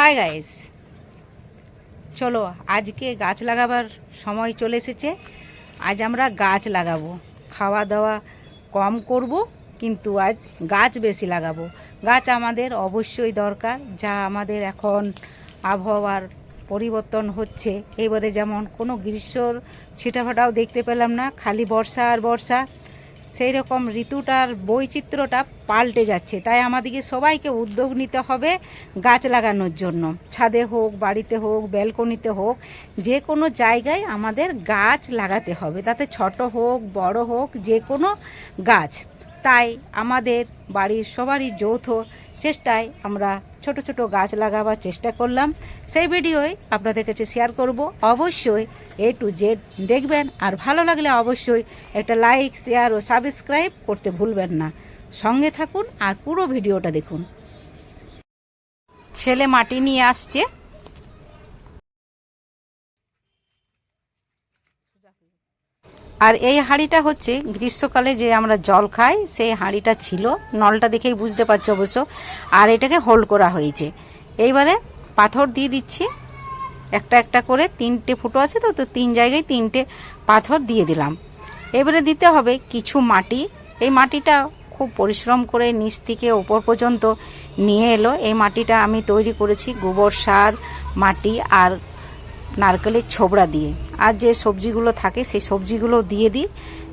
Hi guys চলো, আজকে গাছ লাগাবার সময় চলে এসেছে। আজ আমরা গাছ লাগাবো। খাওয়া দাওয়া কম করব, কিন্তু আজ গাছ বেশি লাগাবো। গাছ আমাদের অবশ্যই দরকার, যা আমাদের এখন আবহাওয়ার পরিবর্তন হচ্ছে। এবারে যেমন কোনো গ্রীষ্মর ছিটাফাটাও দেখতে পেলাম না, খালি বর্ষা আর বর্ষা। সেই রকম ঋতুটার বৈচিত্র্যটা পাল্টে যাচ্ছে। তাই আমাদেরকে সবাইকে উদ্যোগ নিতে হবে গাছ লাগানোর জন্য। ছাদে হোক, বাড়িতে হোক, ব্যালকনিতে হোক যে কোনো জায়গায় আমাদের গাছ লাগাতে হবে। তাতে ছোট হোক, বড় হোক যে কোনো গাছ। তাই আমাদের বাড়ির সবারই যৌথ চেষ্টায় আমরা ছোট ছোট গাছ লাগাবার চেষ্টা করলাম। সেই ভিডিওই আপনাদের কাছে শেয়ার করব। অবশ্যই এ টু জেড দেখবেন আর ভালো লাগলে অবশ্যই একটা লাইক শেয়ার ও সাবস্ক্রাইব করতে ভুলবেন না। সঙ্গে থাকুন আর পুরো ভিডিওটা দেখুন। ছেলে মাটি নিয়ে আসছে। আর এই হাঁড়িটা হচ্ছে গ্রীষ্মকালে যে আমরা জল খাই, সেই হাঁড়িটা ছিল। নলটা দেখেই বুঝতে পারছ অবশ্য। আর এটাকে হোল্ড করা হয়েছে। এইবারে পাথর দিয়ে দিচ্ছি। একটা একটা করে তিনটে ফুটো আছে তো তো তিন জায়গায় তিনটে পাথর দিয়ে দিলাম। এবারে দিতে হবে কিছু মাটি। এই মাটিটা খুব পরিশ্রম করে নিচ থেকে ওপর পর্যন্ত নিয়ে এলো। এই মাটিটা আমি তৈরি করেছি গোবর সার, মাটি আর নারকেলের ছোবড়া দিয়ে। আর যে সবজিগুলো থাকে, সেই সবজিগুলো দিয়ে দিই।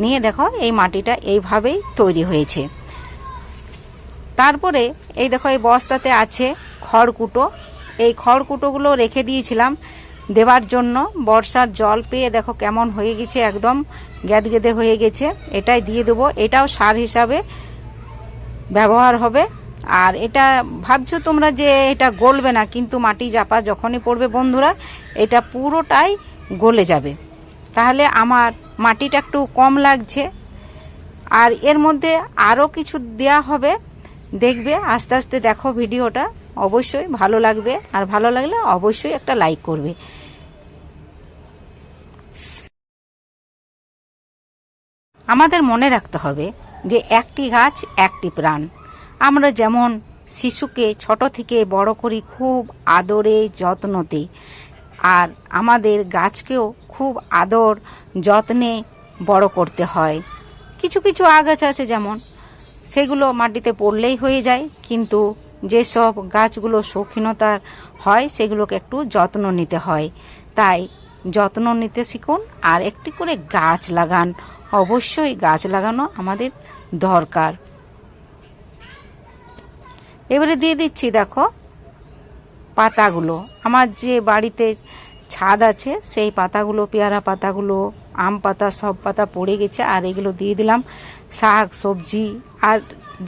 নিয়ে দেখো, এই মাটিটা এইভাবেই তৈরি হয়েছে। তারপরে এই দেখো, এই বস্তাতে আছে খড়কুটো। এই খড়কুটোগুলো রেখে দিয়েছিলাম দেওয়ার জন্য। বর্ষার জল পেয়ে দেখো কেমন হয়ে গেছে, একদম গ্যাদগেদে হয়ে গেছে। এটাই দিয়ে দেবো। এটাও সার হিসাবে ব্যবহার হবে। আর এটা ভাবছ তোমরা যে এটা গলবে না, কিন্তু মাটি চাপা যখনই পড়বে বন্ধুরা, এটা পুরোটাই গলে যাবে। তাহলে আমার মাটিটা একটু কম লাগছে। আর এর মধ্যে আরও কিছু দেয়া হবে। দেখবে, আস্তে আস্তে দেখো ভিডিওটা। অবশ্যই ভালো লাগবে। আর ভালো লাগলে অবশ্যই একটা লাইক করবে। আমাদের মনে রাখতে হবে যে একটি গাছ একটি প্রাণ। আমরা যেমন শিশুকে ছোট থেকে বড় করি খুব আদরে, যত্নতে। আর আমাদের গাছকেও খুব আদর, যত্নে বড় করতে হয়। কিছু কিছু আগাছা আছে যেমন, সেগুলো মাটিতে পড়লেই হয়ে যায়, কিন্তু যেসব গাছগুলো শৌখিনতার হয়, সেগুলোকে একটু যত্ন নিতে হয়। তাই যত্ন নিতে শিখুন, আর একটি করে গাছ লাগান। অবশ্যই গাছ লাগানো আমাদের দরকার। এবারে দিয়ে দিচ্ছি, দেখো, পাতাগুলো। আমার যে বাড়িতে ছাদ আছে, সেই পাতাগুলো, পেয়ারা পাতাগুলো, আম পাতা, সব পাতা পড়ে গেছে, আর এগুলো দিয়ে দিলাম শাক, সবজি, আর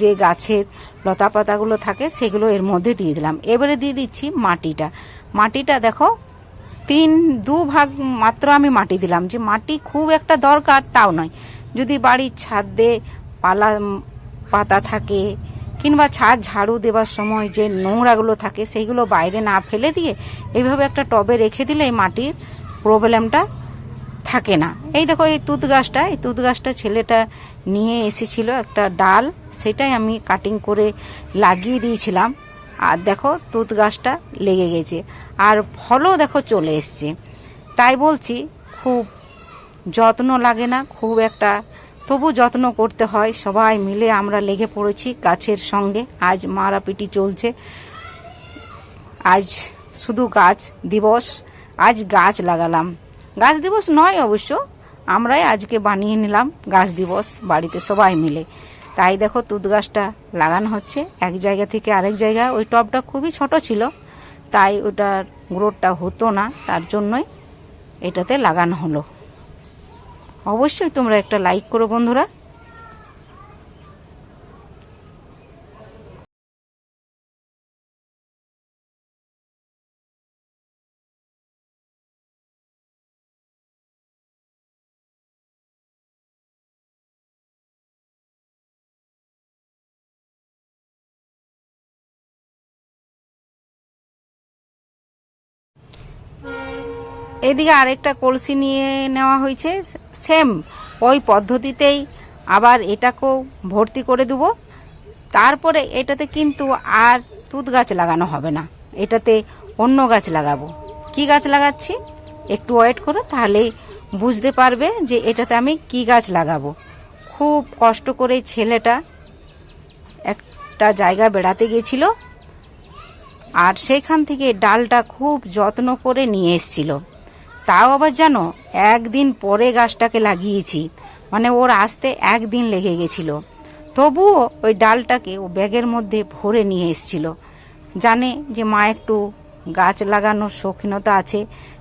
যে গাছের লতা পাতাগুলো থাকে, সেগুলো এর মধ্যে দিয়ে দিলাম। এবারে দিয়ে দিচ্ছি মাটিটা। মাটিটা দেখো, তিন, দু ভাগ মাত্র আমি মাটি দিলাম। যে মাটি খুব একটা দরকার, তাও নয়। যদি বাড়ির ছাদে পালা, পাতা থাকে কিংবা ছাদ ঝাড়ু দেওয়ার সময় যে নোংরাগুলো থাকে, সেইগুলো বাইরে না ফেলে দিয়ে এইভাবে একটা টবে রেখে দিলে এই মাটির প্রবলেমটা থাকে না। এই দেখো, এই তুত গাছটা এই তুত গাছটা ছেলেটা নিয়ে এসেছিল একটা ডাল, সেটাই আমি কাটিং করে লাগিয়ে দিয়েছিলাম। আর দেখো তুত গাছটা লেগে গেছে। আর ফলও দেখো চলে এসছে। তাই বলছি, খুব যত্ন লাগে না, খুব একটা তবু যত্ন করতে হয়। সবাই মিলে আমরা লেগে পড়েছি গাছের সঙ্গে। আজ মারাপিটি চলছে। আজ শুধু গাছ দিবস। আজ গাছ লাগালাম। গাছ দিবস নয় অবশ্য। আমরাই আজকে বানিয়ে নিলাম গাছ দিবস বাড়িতে সবাই মিলে। তাই দেখো তুত গাছটা লাগানো হচ্ছে। এক জায়গা থেকে আরেক জায়গা। ওই টবটা খুবই ছোট ছিল। তাই ওটার গ্রোথটা হতো না। তার জন্যই এটাতে লাগানো হলো। অবশ্যই তোমরা একটা লাইক করো বন্ধুরা। এদিকে আরেকটা কলসি নিয়ে নেওয়া হয়েছে। সেম ওই পদ্ধতিতেই আবার এটাকেও ভর্তি করে দেবো। তারপরে এটাতে কিন্তু আর তুত গাছ লাগানো হবে না। এটাতে অন্য গাছ লাগাবো। কি গাছ লাগাচ্ছি? একটু ওয়েট করো, তাহলেই বুঝতে পারবে যে এটাতে আমি কি গাছ লাগাবো। খুব কষ্ট করে ছেলেটা একটা জায়গা বেড়াতে গেছিল। আর সেইখান থেকে ডালটা খুব যত্ন করে নিয়ে এসছিল। তাও আবার জানো, একদিন পরে গাছটাকে লাগিয়েছি। মানে ওর আসতে একদিন লেগে গেছিল। তবুও ওই ডালটাকে ও ব্যাগের মধ্যে ভরে নিয়ে এসছিল। জানে যে মা একটু গাছ লাগানোর শৌখিনতা আছে,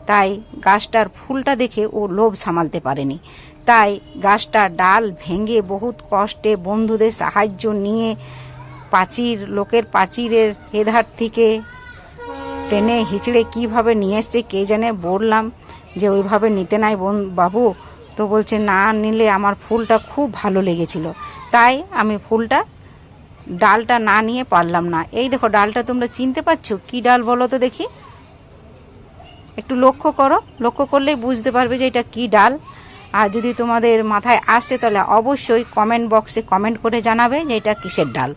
তাই গাছটার ফুলটা দেখে ও লোভ সামালতে পারেনি। তাই গাছটা ডাল ভেঙে বহুত কষ্টে বন্ধুদের সাহায্য নিয়ে প্রাচীর লোকের প্রাচীরের এধার থেকে টেনে হিচড়ে কীভাবে নিয়ে এসছে কে জানে বললাম। যে ওইভাবে নিতে নাই বোন বাবু, তো বলছে, না নিলে আমার ফুলটা খুব ভালো লেগেছিল। তাই আমি ফুলটা, ডালটা না নিয়ে পারলাম না। এই দেখো, ডালটা তোমরা চিনতে পারছ? কি ডাল বলো তো দেখি। একটু লক্ষ্য করো। লক্ষ্য করলেই বুঝতে পারবে যে এটা কি ডাল। আর যদি তোমাদের মাথায় আসছে তাহলে অবশ্যই কমেন্ট বক্সে কমেন্ট করে জানাবে যে এটা কিসের ডাল।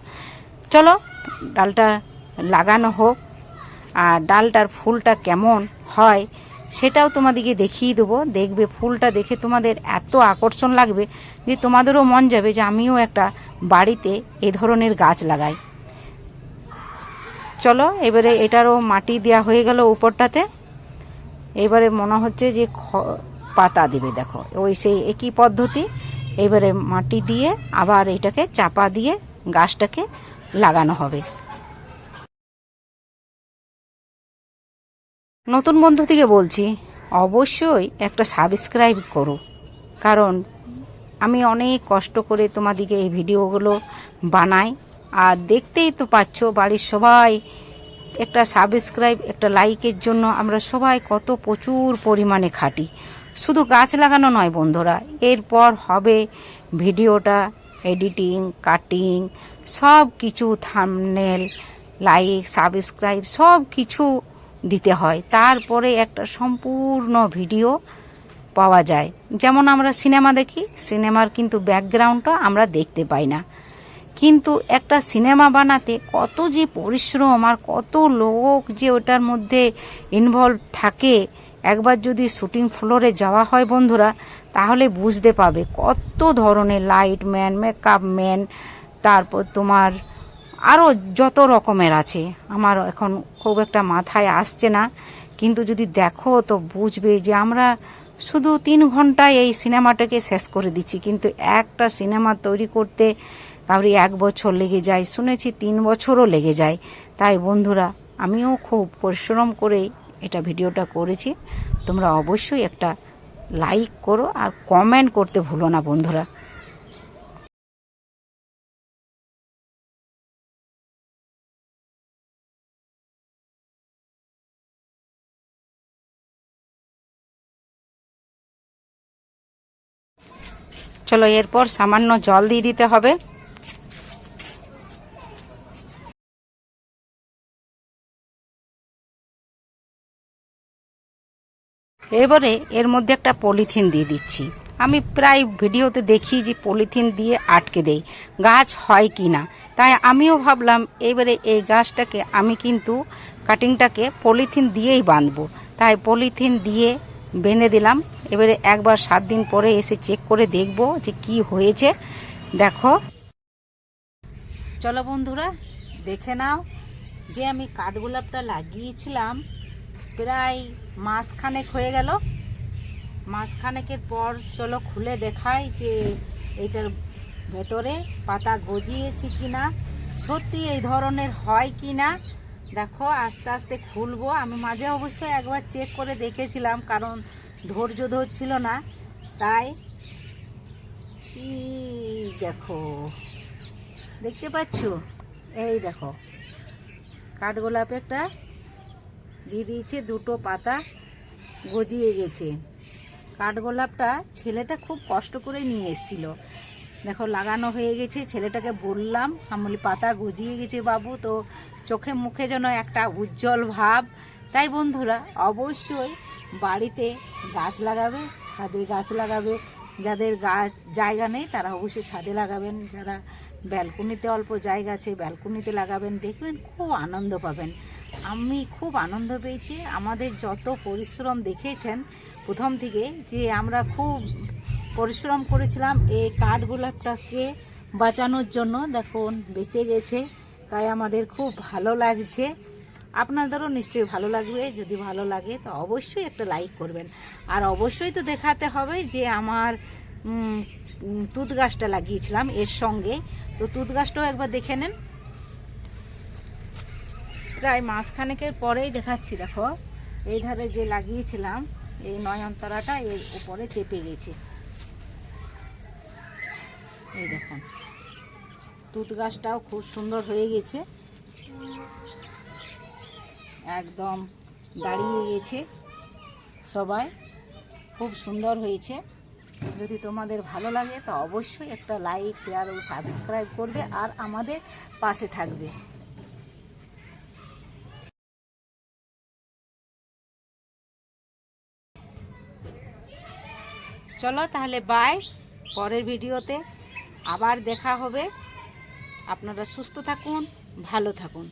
চলো, ডালটা লাগানো হোক। আর ডালটার ফুলটা কেমন হয় সেটাও তোমাদেরকে দেখিয়ে দেবো। দেখবে, ফুলটা দেখে তোমাদের এত আকর্ষণ লাগবে যে তোমাদেরও মন যাবে যে আমিও একটা বাড়িতে এ ধরনের গাছ লাগাই। চলো, এবারে এটারও মাটি দেওয়া হয়ে গেল উপরটাতে। এবারে মনে হচ্ছে যে পাতা দেবে, দেখো। ওই সেই একই পদ্ধতি। এবারে মাটি দিয়ে আবার এটাকে চাপা দিয়ে গাছটাকে লাগানো হবে। নতুন বন্ধু থেকে বলছি, অবশ্যই একটা সাবস্ক্রাইব করো। কারণ আমি অনেক কষ্ট করে তোমাদিকে এই ভিডিওগুলো বানাই। আর দেখতেই তো পাচ্ছ, বাড়ির সবাই একটা সাবস্ক্রাইব একটা লাইকের জন্য আমরা সবাই কত প্রচুর পরিমাণে খাটি। শুধু গাছ লাগানো নয় বন্ধুরা, এরপর হবে ভিডিওটা এডিটিং কাটিং সব কিছু থামনেল লাইক সাবস্ক্রাইব সব কিছু দিতে হয়। তারপরে একটা সম্পূর্ণ ভিডিও পাওয়া যায়। যেমন আমরা সিনেমা দেখি, সিনেমার কিন্তু ব্যাকগ্রাউন্ডটা আমরা দেখতে পাই না। কিন্তু একটা সিনেমা বানাতে কত যে পরিশ্রম আর কত লোক যে ওটার মধ্যে ইনভলভ থাকে, একবার যদি শুটিং ফ্লোরে যাওয়া হয় বন্ধুরা, তাহলে বুঝতে পাবে কত ধরনের লাইট ম্যান মেকআপ ম্যান তারপর তোমার আরও যত রকমের আছে। আমার এখন খুব একটা মাথায় আসছে না। কিন্তু যদি দেখো তো বুঝবে যে আমরা শুধু তিন ঘন্টায় এই সিনেমাটাকে শেষ করে দিচ্ছি। কিন্তু একটা সিনেমা তৈরি করতে কাউরি এক বছর লেগে যায়, শুনেছি তিন বছরও লেগে যায়। তাই বন্ধুরা, আমিও খুব পরিশ্রম করে এটা ভিডিওটা করেছি। তোমরা অবশ্যই একটা লাইক করো আর কমেন্ট করতে ভুলো না বন্ধুরা। চলো এরপর সামান্য জল দিয়ে দিতে হবে। এবারে এর মধ্যে একটা পলিথিন দিয়ে দিচ্ছি। আমি প্রায় ভিডিওতে দেখি যে পলিথিন দিয়ে আটকে দেই। গাছ হয় কি না তাই আমিও ভাবলাম এবারে এই গাছটাকে আমি কিন্তু কাটিংটাকে পলিথিন দিয়েই বাঁধবো। তাই পলিথিন দিয়ে বেঁধে দিলাম। এবারে একবার সাত দিন পরে এসে চেক করে দেখব যে কি হয়েছে। দেখো। চলো বন্ধুরা, দেখে নাও যে আমি কাঠগোলাপটা লাগিয়েছিলাম, প্রায় মাসখানেক হয়ে গেল। মাসখানেকের পর চলো খুলে দেখাই যে এইটার ভেতরে পাতা গজিয়েছি কি না সত্যি এই ধরনের হয় কি না দেখো, আস্তে আস্তে খুলবো। আমি মাঝে অবশ্যই একবার চেক করে দেখেছিলাম, কারণ ধৈর্য ধরছিল না, তাই দেখো, দেখতে পাচ্ছ? এই দেখো কাঠগোলাপ একটা দিয়ে দিয়েছে, দুটো পাতা গজিয়ে গেছে। কাঠগোলাপটা ছেলেটা খুব কষ্ট করে নিয়ে এসেছিল। দেখো, লাগানো হয়ে গেছে, ছেলেটাকে বললাম, আমি পাতা গজিয়ে গেছে বাবু, তো চোখে মুখে যেন একটা উজ্জ্বল ভাব তাই বন্ধুরা, অবশ্যই বাড়িতে গাছ লাগাবে, ছাদে গাছ লাগাবে। যাদের গাছ জায়গা নেই, তারা অবশ্যই ছাদে লাগাবেন। যারা ব্যালকনিতে অল্প জায়গা আছে, ব্যালকনিতে লাগাবেন, দেখবেন খুব আনন্দ পাবেন। আমি খুব আনন্দ পেয়েছি। আমাদের যত পরিশ্রম দেখেছেন, প্রথম থেকে যে আমরা খুব পরিশ্রম করেছিলাম, এই কাঠগোলাপটাকে বাঁচানোর জন্য। দেখুন, বেঁচে গেছে। তাই আমাদের খুব ভালো লাগছে। আপনাদেরও নিশ্চয়ই ভালো লাগবে। যদি ভালো লাগে, তো অবশ্যই একটা লাইক করবেন। আর অবশ্যই তো দেখাতে হবে যে আমার তুত গাছটা লাগিয়েছিলাম এর সঙ্গে। তো তুত গাছটাও একবার দেখে নেন। প্রায় মাসখানেকের পরেই দেখাচ্ছি, দেখো। এই ধারে যে লাগিয়েছিলাম, এই নয়নতারাটা এর উপরে চেপে গেছে। এই দেখুন। তুত গাছটাও খুব সুন্দর হয়ে গেছে। একদম দাঁড়িয়ে গেছে সবাই খুব সুন্দর হয়েছে। যদি তোমাদের ভালো লাগে, তো অবশ্যই একটা লাইক শেয়ার ও সাবস্ক্রাইব করবে আর আমাদের পাশে থাকবে। চলো তাহলে বাই পরের ভিডিওতে আবার দেখা হবে। আপনারা সুস্থ থাকুন, ভালো থাকুন।